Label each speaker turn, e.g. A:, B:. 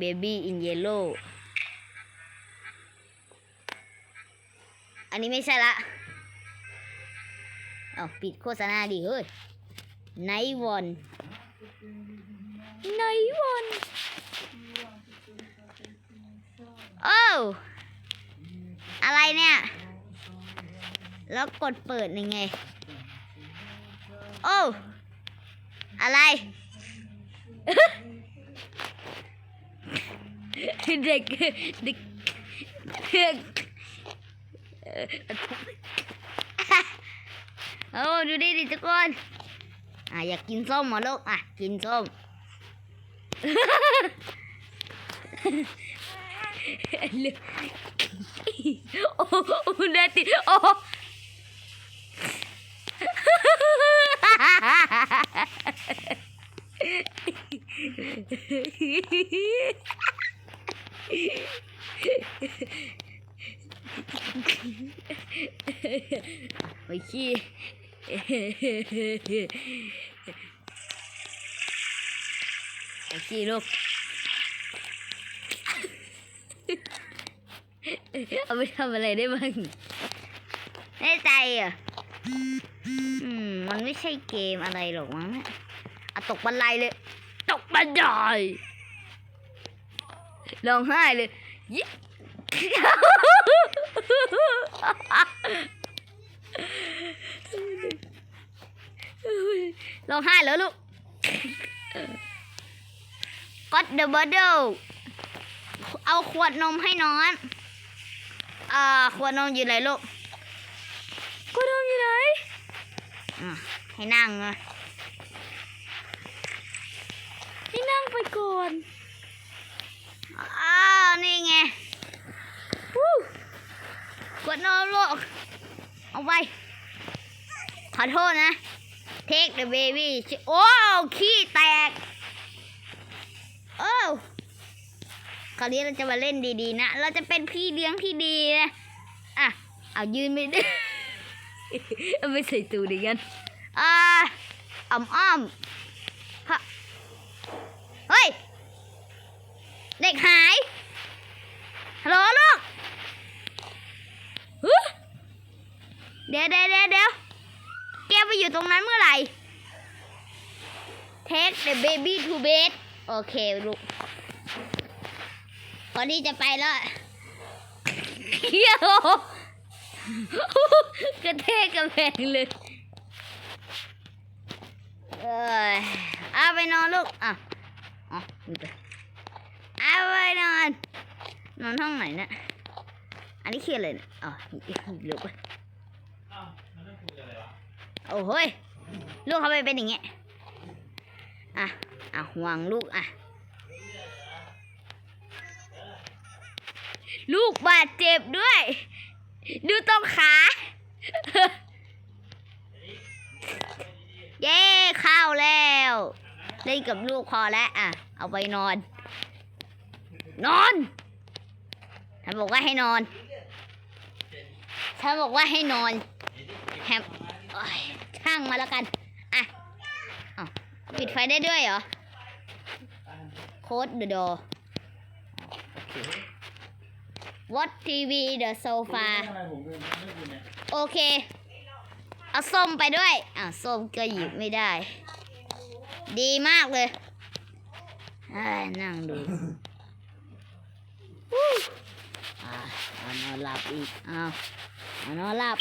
A: baby in yellow อันนี้ไม่ใช่ละเอาปิดโฆษณาดิเฮ้ยไนวอนไนวอนโอ้วอะไรเนี่ย แล้วกดเปิดยังไง โอ้วอะไร เด็กเด็กเด็กโอ้ดูดิดิทุกคนอะอยากกินส้มเหรอลูกอะกินส้มลูกโอ้โอ้นาติโอ้ ไปขี้ไปขี้ลูกเอาไปทำอะไรได้บ้างแน่ใจอะอืมมันไม่ใช่เกมอะไรหรอกมั้งอะตกบันไดเลย ตกบันได ร้องไห้เลยยิร้องไห้แล้วลูกก็เดอะบอดเดิลเอาขวดนมให้น้อง อ่า ขวดนมอยู่ไหนลูก ขวดนมอยู่ไหนอะให้นั่งอะให้นั่งไปก่อน อ้าว นี่ไงวู้ ขวดนมลูกเอาไป ขอโทษนะ Take the baby โอ้ขี้แตก โอ้คราวนี้เราจะมาเล่นดีๆนะ เราจะเป็นพี่เลี้ยงที่ดีนะ อะ เอายืนไม่ได้เอาไม่ใส่ตูดอีกันอ่าอ่อมอ้อมฮะเฮ้ย เด็กหาย ฮัลโหลลูกฮึ เดี๋ยวเดี๋ยวเดี๋ยวเดี๋ยวแกไปอยู่ตรงนั้นเมื่อไหร่ Take the baby to bed โอเคลูกก่อนที่จะไปแล้วเฮียโกระเทกกระแพงเลยเอ้ยเอาไปนอนลูก อะอ๋อดูไปเอาไปนอน นอนห้องไหนเนี่ยอันนี้คืออะไรเนี่ยอ๋อลูกไป
B: อ้าวมันต้องคุยอะไรวะ
A: โอ้โหลูกเขาไปเป็นอย่างเงี้ยอะอะห่วงลูกอะ ลูกบาดเจ็บด้วย ดูตรงขา เย้เข้าวแล้ว เล่นกับลูกพอแล้วอะ เอาไปนอน นอนฉันบอกว่าให้นอนฉันบอกว่าให้นอนแฮม ช่างมาแล้วกัน อะอ้าวปิดไฟได้ด้วยเหรอ โค้ด the door โอเค What TV the sofa
B: ทำไมผมไม่ไม่คุยเนี่ย
A: โอเค เอาส้มไปด้วยอ่าวส้มก็หยิบไม่ได้ ดีมากเลยนั่งดูอ่าเอานอนหลับอีกอ้าวเอานอนหลับ